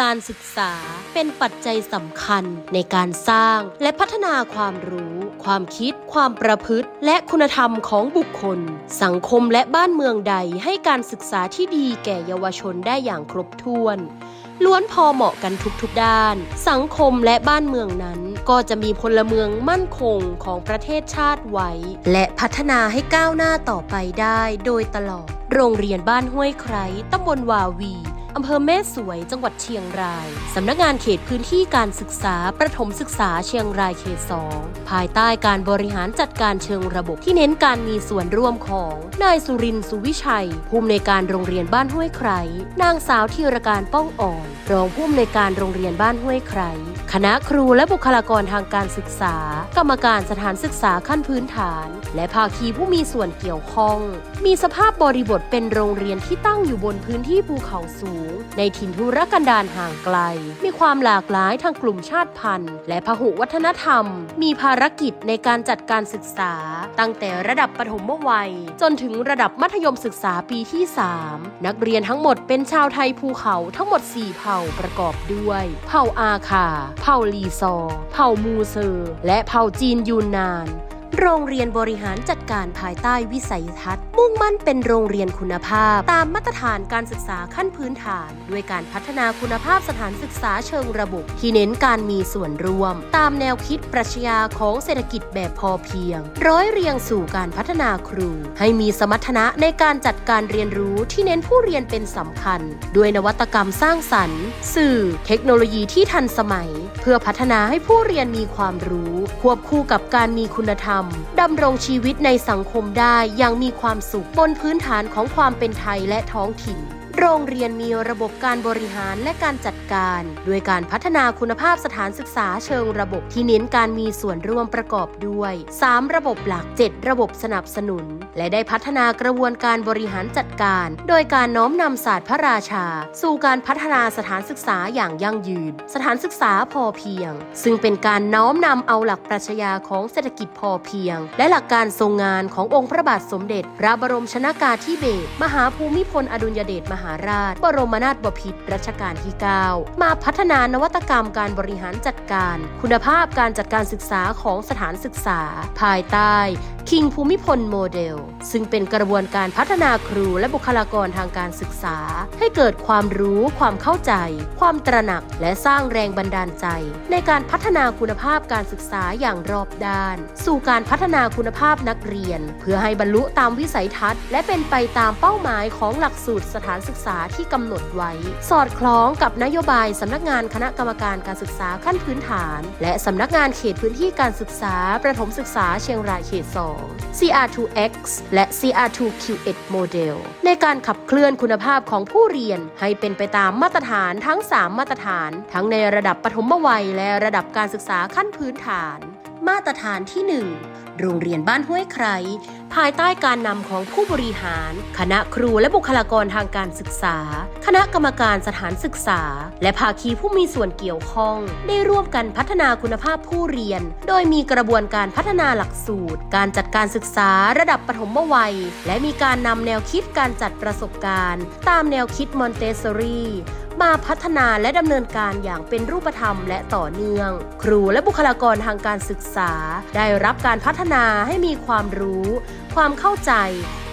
การศึกษาเป็นปัจจัยสำคัญในการสร้างและพัฒนาความรู้ ความคิด ความประพฤติ และคุณธรรมของบุคคล สังคมและบ้านเมืองใดให้การศึกษาที่ดีแก่เยาวชนได้อย่างครบถ้วนล้วนพอเหมาะกันทุกๆด้าน สังคมและบ้านเมืองนั้น ก็จะมีพลเมืองมั่นคงของประเทศชาติไว้ และพัฒนาให้ก้าวหน้าต่อไปได้โดยตลอด โรงเรียนบ้านห้วยไคร้ตำบลวาวีอำเภอแม่สวยจังหวัดเชียงราย สำนักงานเขตพื้นที่การศึกษา ประถมศึกษาเชียงรายเขต 2 ภายใต้การบริหารจัดการเชิงระบบที่เน้นการมีส่วนร่วมของนายสุรินทร์สุวิชัย ผู้อำนวยการโรงเรียนบ้านห้วยไคร้นางสาวธีรการป้องอ่อน รองผู้อำนวยการโรงเรียนบ้านห้วยไคร้ คณะครูและบุคลากรทางการศึกษา กรรมการสถานศึกษาขั้นพื้นฐาน และภาคีผู้มีส่วนเกี่ยวข้อง มีสภาพบริบทเป็นโรงเรียนที่ตั้งอยู่บนพื้นที่ภูเขาสูง ในถิ่นทุรกันดารห่างไกล มีความหลากหลายทางกลุ่มชาติพันธุ์ และพหุวัฒนธรรม มีภารกิจในการจัดการศึกษา ตั้งแต่ระดับปฐมวัย จนถึงระดับมัธยมศึกษาปีที่ 3 นักเรียนทั้งหมดเป็นชาวไทยภูเขาทั้งหมด 4 เผ่าประกอบด้วย เผ่าอาคาเผ่าลีซอ เผ่ามูเซอร์ และเผ่าจีนยูนนาน โรงเรียนบริหารจัดการภายใต้วิสัยทัศน์ มุ่งมั่นเป็นโรงเรียนคุณภาพ ตามมาตรฐานการศึกษาขั้นพื้นฐาน ด้วยการพัฒนาคุณภาพสถานศึกษาเชิงระบบที่เน้นการมีส่วนร่วม ตามแนวคิดปรัชญาของเศรษฐกิจแบบพอเพียง ร้อยเรียงสู่การพัฒนาครู ให้มีสมรรถนะในการจัดการเรียนรู้ที่เน้นผู้เรียนเป็นสำคัญ ด้วยนวัตกรรมสร้างสรรค์ สื่อ เทคโนโลยีที่ทันสมัย เพื่อพัฒนาให้ผู้เรียนมีความรู้ ควบคู่กับการมีคุณธรรมดำรงชีวิตในสังคมได้อย่างมีความสุขบนพื้นฐานของความเป็นไทยและท้องถิ่น โรงเรียนมีระบบการบริหารและการจัดการ ด้วยการพัฒนาคุณภาพสถานศึกษาเชิงระบบที่เน้นการมีส่วนร่วมประกอบด้วย 3 ระบบหลัก 7 ระบบสนับสนุน และได้พัฒนากระบวนการบริหารจัดการ โดยการน้อมนำศาสตร์พระราชา สู่การพัฒนาสถานศึกษาอย่างยั่งยืน สถานศึกษาพอเพียง ซึ่งเป็นการน้อมนำเอาหลักปรัชญาของเศรษฐกิจพอเพียง และหลักการทรงงานขององค์พระบาทสมเด็จ พระบรมชนากาธิเบศรมหาภูมิพลอดุลยเดชมหาราช บรมนาถบพิตรรัชกาลที่ 9 มาพัฒนานวัตกรรมการบริหารจัดการ คุณภาพการจัดการศึกษาของสถานศึกษา ภายใต้ คิงภูมิพลโมเดล ซึ่งเป็นกระบวนการพัฒนาครูและบุคลากรทางการศึกษา ให้เกิดความรู้ความเข้าใจ ความตระหนักและสร้างแรงบันดาลใจ ในการพัฒนาคุณภาพการศึกษาอย่างรอบด้าน สู่การพัฒนาคุณภาพนักเรียน เพื่อให้บรรลุตามวิสัยทัศน์ และเป็นไปตามเป้าหมายของหลักสูตรสถานศึกษาที่กำหนดไว้ สอดคล้องกับนโยบายสำนักงานคณะกรรมการการศึกษาขั้นพื้นฐาน และสำนักงานเขตพื้นที่การศึกษาประถมศึกษาเชียงรายเขต2 CR2X และ CR2Q1 โมเดลในการขับเคลื่อนคุณภาพของผู้เรียนให้เป็นไปตามมาตรฐานทั้ง 3 มาตรฐาน ทั้งในระดับปฐมวัยและระดับการศึกษาขั้นพื้นฐาน มาตรฐานที่ 1 โรงเรียนบ้านห้วยไครภายใต้การนำของผู้บริหาร คณะครูและบุคลากรทางการศึกษา คณะกรรมการสถานศึกษา และภาคีผู้มีส่วนเกี่ยวข้อง ได้ร่วมกันพัฒนาคุณภาพผู้เรียน โดยมีกระบวนการพัฒนาหลักสูตร การจัดการศึกษาระดับปฐมวัย และมีการนำแนวคิดการจัดประสบการณ์ ตามแนวคิดมอนเตสซอรี มาพัฒนาและดำเนินการอย่างเป็นรูปธรรมและต่อเนื่อง ครูและบุคลากรทางการศึกษา ได้รับการพัฒนาให้มีความรู้ ความเข้าใจ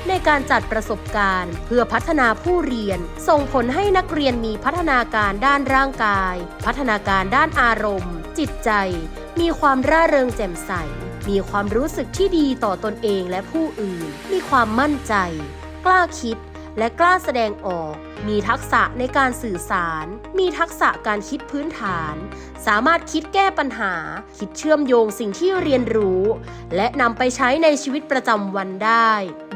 ในการจัดประสบการณ์ เพื่อพัฒนาผู้เรียน ส่งผลให้นักเรียนมีพัฒนาการด้านร่างกาย พัฒนาการด้านอารมณ์ จิตใจ มีความร่าเริงแจ่มใส มีความรู้สึกที่ดีต่อตนเองและผู้อื่น มีความมั่นใจ กล้าคิดและกล้าแสดงออก มีทักษะในการสื่อสาร มีทักษะการคิดพื้นฐาน สามารถคิดแก้ปัญหา คิดเชื่อมโยงสิ่งที่เรียนรู้ และนำไปใช้ในชีวิตประจำวันได้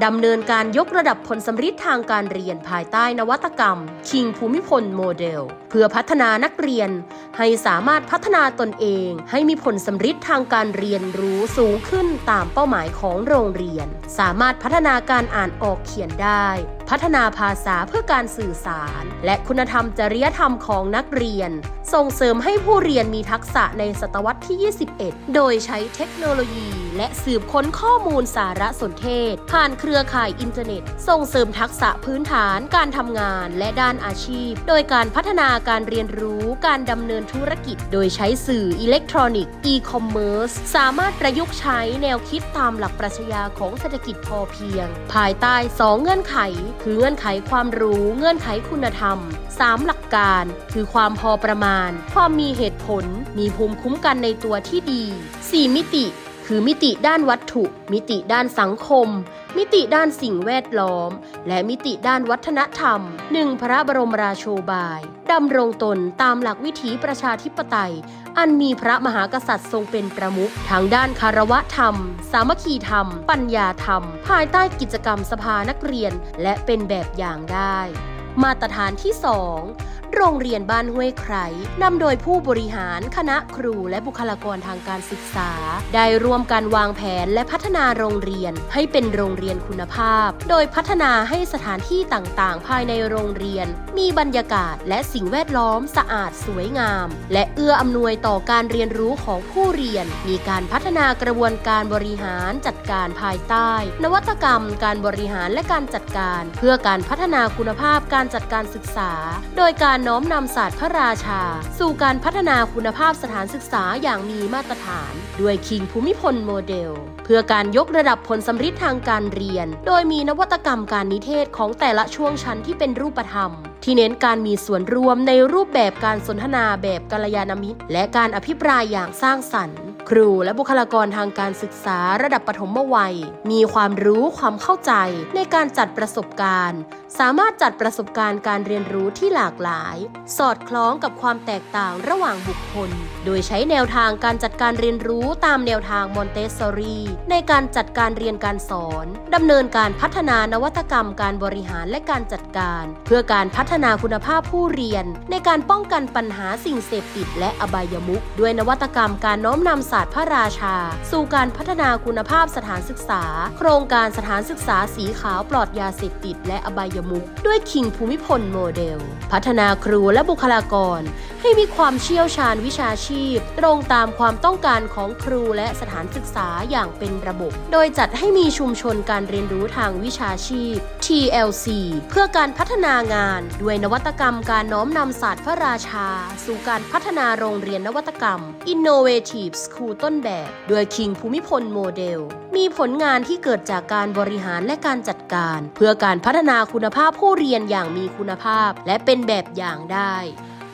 ดำเนินการยกระดับผลสำฤทธิ์ทางการเรียนภายใต้นวัตกรรม คิงภูมิพลโมเดล เพื่อพัฒนานักเรียน ให้สามารถพัฒนาตนเอง ให้มีผลสำฤทธิ์ทางการเรียนรู้สูงขึ้นตามเป้าหมายของโรงเรียน สามารถพัฒนาการอ่านออกเขียนได้ พัฒนาภาษาเพื่อการสื่อสาร และคุณธรรมจริยธรรมของนักเรียน ส่งเสริมให้ผู้เรียนมีทักษะในศตวรรษที่ 21 โดยใช้เทคโนโลยี และสืบค้นข้อมูลสารสนเทศ ผ่านเครือข่ายอินเทอร์เน็ต ส่งเสริมทักษะพื้นฐานการทำงานและด้านอาชีพ โดยการพัฒนาการเรียนรู้การดำเนินธุรกิจ โดยใช้สื่ออิเล็กทรอนิกส์อีคอมเมิร์ซสามารถประยุกต์ใช้แนวคิดตามหลักปรัชญาของเศรษฐกิจพอเพียง ภายใต้ 2 เงื่อนไข คือเงื่อนไขความรู้เงื่อนไขคุณธรรม 3 หลักการ คือความพอประมาณ ความมีเหตุผล มีภูมิคุ้มกันในตัวที่ดี 4 มิติ คือมิติด้านวัตถุ มิติด้านสังคม มิติด้านสิ่งแวดล้อม และมิติด้านวัฒนธรรมหนึ่งพระบรมราโชบายดำรงตนตามหลักวิถีประชาธิปไตย อันมีพระมหากษัตริย์ทรงเป็นประมุขทางด้านคารวะธรรม สามัคคีธรรม ปัญญาธรรม ภายใต้กิจกรรมสภานักเรียน และเป็นแบบอย่างได้ มาตรฐานที่ 2โรงเรียนบ้านห้วยไครนำโดยผู้บริหารคณะครูและบุคลากรทางการศึกษา ได้ร่วมกันวางแผนและพัฒนาโรงเรียนให้เป็นโรงเรียนคุณภาพ โดยพัฒนาให้สถานที่ต่างๆ ภายในโรงเรียน มีบรรยากาศและสิ่งแวดล้อมสะอาดสวยงาม และเอื้ออำนวยต่อการเรียนรู้ของผู้เรียน มีการพัฒนากระบวนการบริหารจัดการภายใต้ นวัตกรรม การบริหารและการจัดการ เพื่อการพัฒนาคุณภาพการจัดการศึกษา โดยการน้อมนำศาสตร์พระราชา สู่การพัฒนาคุณภาพสถานศึกษาอย่างมีมาตรฐาน ด้วยคิงภูมิพลโมเดล เพื่อการยกระดับผลสำฤทธิ์ทางการเรียน โดยมีนวัตกรรมการนิเทศของแต่ละช่วงชั้นที่เป็นรูปธรรม ที่เน้นการมีส่วนร่วมในรูปแบบการสนทนาแบบกัลยาณมิตร และการอภิปรายอย่างสร้างสรรค์ครูและบุคลากรทางการศึกษาระดับปฐมวัย มีความรู้ความเข้าใจในการจัดประสบการณ์ สามารถจัดประสบการณ์การเรียนรู้ที่หลากหลาย สอดคล้องกับความแตกต่างระหว่างบุคคล โดยใช้แนวทางการจัดการเรียนรู้ตามแนวทางมอนเตสซอรีในการจัดการเรียนการสอนดำเนินการพัฒนานวัตกรรมการบริหารและการจัดการ เพื่อการพัฒนาคุณภาพผู้เรียน ในการป้องกันปัญหาสิ่งเสพติดและอบายมุขด้วยนวัตกรรมการน้อมนำศาสตร์พระราชา สู่การพัฒนาคุณภาพสถานศึกษา โครงการสถานศึกษาสีขาวปลอดยาเสพติดและอบายมุขด้วยคิงภูมิพลโมเดล พัฒนาครูและบุคลากร ให้มีความเชี่ยวชาญวิชาชีพ ตรงตามความต้องการของครูและสถานศึกษาอย่างเป็นระบบ โดยจัดให้มีชุมชนการเรียนรู้ทางวิชาชีพ TLC เพื่อการพัฒนางาน ด้วยนวัตกรรมการน้อมนำศาสตร์พระราชา สู่การพัฒนาโรงเรียนนวัตกรรม Innovative School ต้นแบบด้วยคิงภูมิพลโมเดล มีผลงานที่เกิดจากการบริหารและการจัดการ เพื่อการพัฒนาคุณภาพผู้เรียนอย่างมีคุณภาพ และเป็นแบบอย่างได้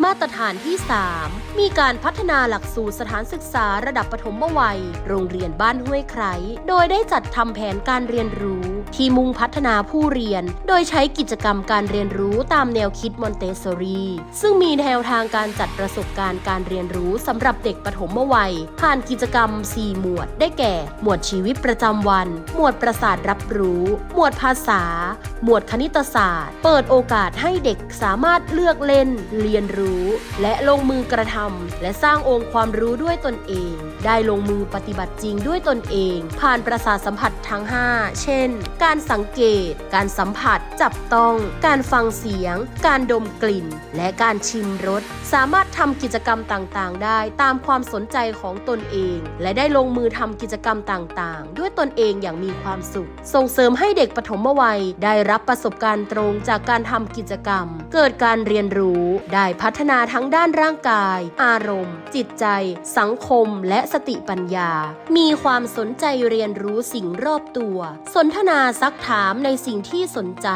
มาตรฐานที่ 3 มีการพัฒนาหลักสูตรสถานศึกษาระดับปฐมวัย โรงเรียนบ้านห้วยไครโดยได้จัดทำแผนการเรียนรู้ ที่มุ่งพัฒนาผู้เรียน โดยใช้กิจกรรมการเรียนรู้ตามแนวคิดมอนเตสซอรี ซึ่งมีแนวทางการจัดประสบการณ์การเรียนรู้สำหรับเด็กปฐมวัย ผ่านกิจกรรม 4 หมวด ได้แก่ หมวดชีวิตประจำวัน หมวดประสาทรับรู้ หมวดภาษา หมวดคณิตศาสตร์ เปิดโอกาสให้เด็กสามารถเลือกเล่น เรียนรู้ และลงมือกระทำและสร้างองค์ความรู้ด้วยตนเอง ได้ลงมือปฏิบัติจริงด้วยตนเอง ผ่านประสาทสัมผัสทั้ง 5 เช่นการสังเกต การสัมผัส จับต้อง การฟังเสียง การดมกลิ่น และการชิมรส สามารถทำกิจกรรมต่างๆ ได้ตามความสนใจของตนเอง และได้ลงมือทำกิจกรรมต่างๆ ด้วยตนเองอย่างมีความสุข ส่งเสริมให้เด็กปฐมวัย ได้รับประสบการณ์ตรงจากการทำกิจกรรม เกิดการเรียนรู้ ได้พัฒนาทั้งด้านร่างกาย อารมณ์ จิตใจ สังคม และสติปัญญา มีความสนใจเรียนรู้สิ่งรอบตัว สนทนาซักถามในสิ่งที่สนใจ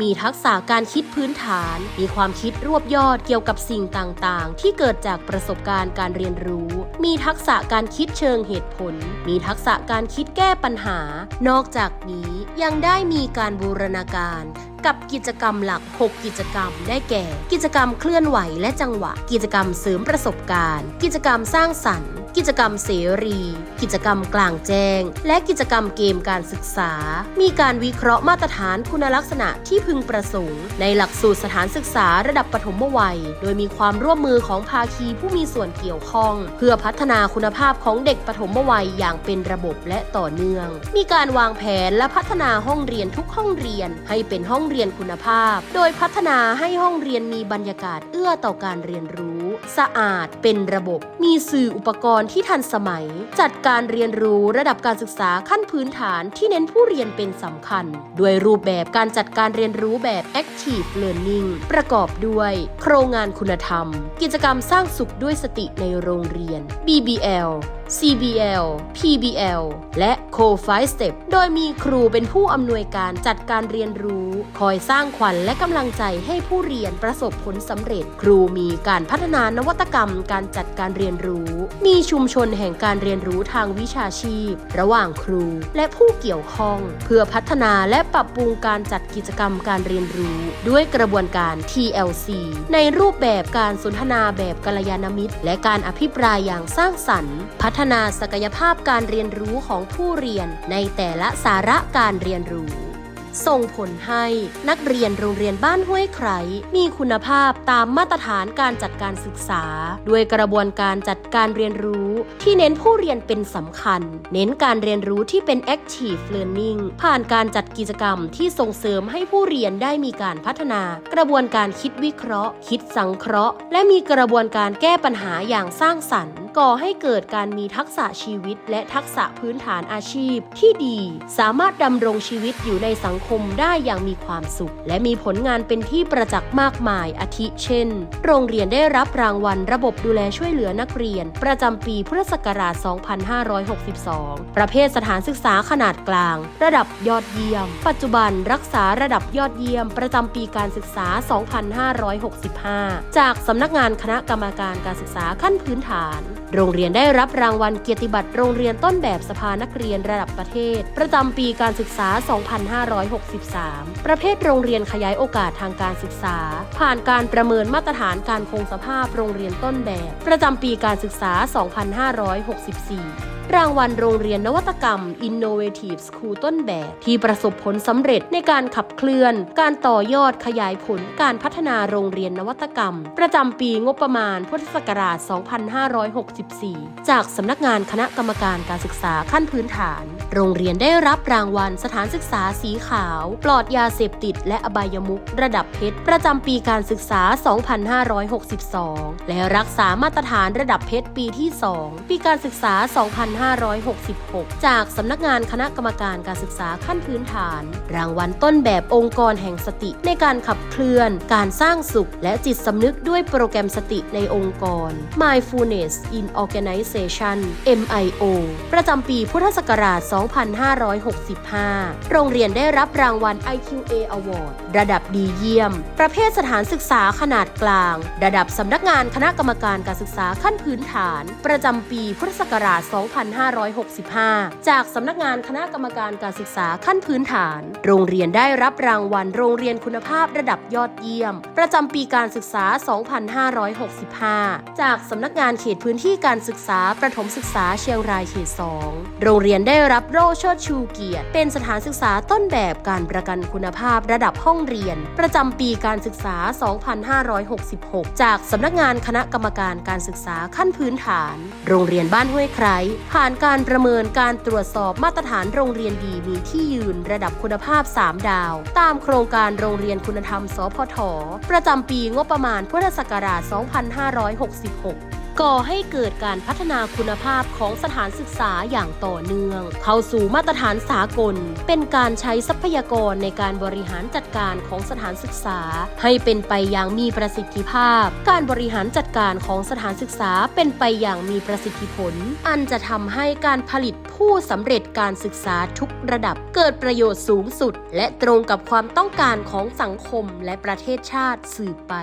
มีทักษะการคิดพื้นฐาน มีความคิดรวบยอดเกี่ยวกับสิ่งต่างๆ ที่เกิดจากประสบการณ์การเรียนรู้ มีทักษะการคิดเชิงเหตุผล มีทักษะการคิดแก้ปัญหา นอกจากนี้ยังได้มีการบูรณาการกับกิจกรรมหลัก 6 กิจกรรม ได้แก่ กิจกรรมเคลื่อนไหวและจังหวะ กิจกรรมเสริมประสบการณ์ กิจกรรมสร้างสรรค์ กิจกรรมเสรี กิจกรรมกลางแจ้ง และกิจกรรมเกมการศึกษา มีการวิเคราะห์มาตรฐานคุณลักษณะที่พึงประสงค์ ในหลักสูตรสถานศึกษาระดับปฐมวัย โดยมีความร่วมมือของภาคีผู้มีส่วนเกี่ยวข้อง เพื่อพัฒนาคุณภาพของเด็กปฐมวัยอย่างเป็นระบบและต่อเนื่อง มีการวางแผนและพัฒนาห้องเรียนทุกห้องเรียน ให้เป็นห้องเรียนคุณภาพ โดยพัฒนาให้ห้องเรียนมีบรรยากาศเอื้อต่อการเรียนรู้ สะอาดเป็นระบบ มีสื่ออุปกรณ์ที่ทันสมัย จัดการเรียนรู้ระดับการศึกษาขั้นพื้นฐานที่เน้นผู้เรียนเป็นสำคัญ ด้วยรูปแบบการจัดการเรียนรู้แบบ active learning ประกอบด้วย โครงงานคุณธรรม กิจกรรมสร้างสุขด้วยสติในโรงเรียน BBL CBL PBL และ Co5 Step โดยมีครูเป็นผู้อำนวยการจัดการเรียนรู้ คอยสร้างขวัญและกำลังใจให้ผู้เรียนประสบผลสำเร็จ ครูมีการพัฒนานวัตกรรม การจัดการเรียนรู้ มีชุมชนแห่งการเรียนรู้ทางวิชาชีพ ระหว่างครูและผู้เกี่ยวข้อง เพื่อพัฒนาและปรับปรุงการจัดกิจกรรมการเรียนรู้ ด้วยกระบวนการ TLC ในรูปแบบการสนทนาแบบกัลยาณมิตร และการอภิปรายอย่างสร้างสรรค์ พัฒฒนาศักยภาพการเรียนรู้ของผู้เรียนในแต่ละสาระการเรียนรู้ ส่งผลให้นักเรียนโรงเรียนบ้านห้วยไครมีคุณภาพตามมาตรฐานการจัดการศึกษา ด้วยกระบวนการจัดการเรียนรู้ที่เน้นผู้เรียนเป็นสำคัญ เน้นการเรียนรู้ที่เป็น active learning ผ่านการจัดกิจกรรมที่ส่งเสริมให้ผู้เรียนได้มีการพัฒนา กระบวนการคิดวิเคราะห์ คิดสังเคราะห์ และมีกระบวนการแก้ปัญหาอย่างสร้างสรรค์ก่อให้เกิดการมีทักษะชีวิต และทักษะพื้นฐานอาชีพที่ดี สามารถดำรงชีวิตอยู่ในสังคมได้อย่างมีความสุข และมีผลงานเป็นที่ประจักษ์มากมายอาทิเช่น โรงเรียนได้รับรางวัลระบบดูแลช่วยเหลือนักเรียน ประจำปีพุทธศักราช 2562 ประเภทสถานศึกษาขนาดกลาง ระดับยอดเยี่ยม ปัจจุบันรักษาระดับยอดเยี่ยม ประจำปีการศึกษา 2565 จากสำนักงานคณะกรรมการการศึกษาขั้นพื้นฐาน โรงเรียนได้รับรางวัลเกียรติบัตรโรงเรียนต้นแบบสภานักเรียนระดับประเทศ ประจำปีการศึกษา 2563 ประเภทโรงเรียนขยายโอกาสทางการศึกษา ผ่านการประเมินมาตรฐานการคงสภาพโรงเรียนต้นแบบ ประจำปีการศึกษา 2564 รางวัลโรงเรียนนวัตกรรม Innovative School ต้นแบบ ที่ประสบผลสำเร็จในการขับเคลื่อน การต่อยอดขยายผลการพัฒนาโรงเรียนนวัตกรรม ประจำปีงบประมาณพุทธศักราช 2564 จากสำนักงานคณะกรรมการการศึกษาขั้นพื้นฐาน โรงเรียนได้รับรางวัลสถานศึกษาสีขาว ปลอดยาเสพติด และอบายมุขระดับเพชรประจำปีการศึกษา 2562 และรักษามาตรฐานระดับเพชรปีที่ 2 ปีการศึกษา 2 2566 จากสำนักงานคณะกรรมการการศึกษาขั้นพื้นฐาน รางวัลต้นแบบองค์กรแห่งสติในการขับเคลื่อน การสร้างสุข และจิตสำนึกด้วยโปรแกรมสติในองค์กร Mindfulness in Organization MIO ประจำปีพุทธศักราช 2565 โรงเรียนได้รับรางวัล IQA Award ระดับดีเยี่ยม ประเภทสถานศึกษาขนาดกลาง ระดับสำนักงานคณะกรรมการการศึกษาขั้นพื้นฐาน ประจำปีพุทธศักราช 2 5 2565 จากสำนักงานคณะกรรมการการศึกษาขั้นพื้นฐาน โรงเรียนได้รับรางวัลโรงเรียนคุณภาพระดับยอดเยี่ยม ประจำปีการศึกษา 2565 จากสำนักงานเขตพื้นที่การศึกษาประถมศึกษาเชียงรายเขต 2 โรงเรียนได้รับโล่เชิดชูเกียรติ เป็นสถานศึกษาต้นแบบการประกันคุณภาพระดับห้องเรียน ประจำปีการศึกษา 2566 จากสำนักงานคณะกรรมการการศึกษาขั้นพื้นฐาน โรงเรียนบ้านห้วยไคร้ผ่านการประเมินการตรวจสอบมาตรฐานโรงเรียนดีมีที่ยืนระดับคุณภาพ 3 ดาว ตามโครงการโรงเรียนคุณธรรม สพท ประจำปีงบประมาณพุทธศักราช 2566 ก่อให้เกิดการพัฒนาคุณภาพของสถานศึกษาอย่างต่อเนื่อง เข้าสู่มาตรฐานสากล เป็นการใช้ทรัพยากรในการบริหารจัดการของสถานศึกษา ให้เป็นไปอย่างมีประสิทธิภาพ การบริหารจัดการของสถานศึกษาเป็นไปอย่างมีประสิทธิผล อันจะทำให้การผลิตผู้สำเร็จการศึกษาทุกระดับเกิดประโยชน์สูงสุด และตรงกับความต้องการของสังคมและประเทศชาติสืบไป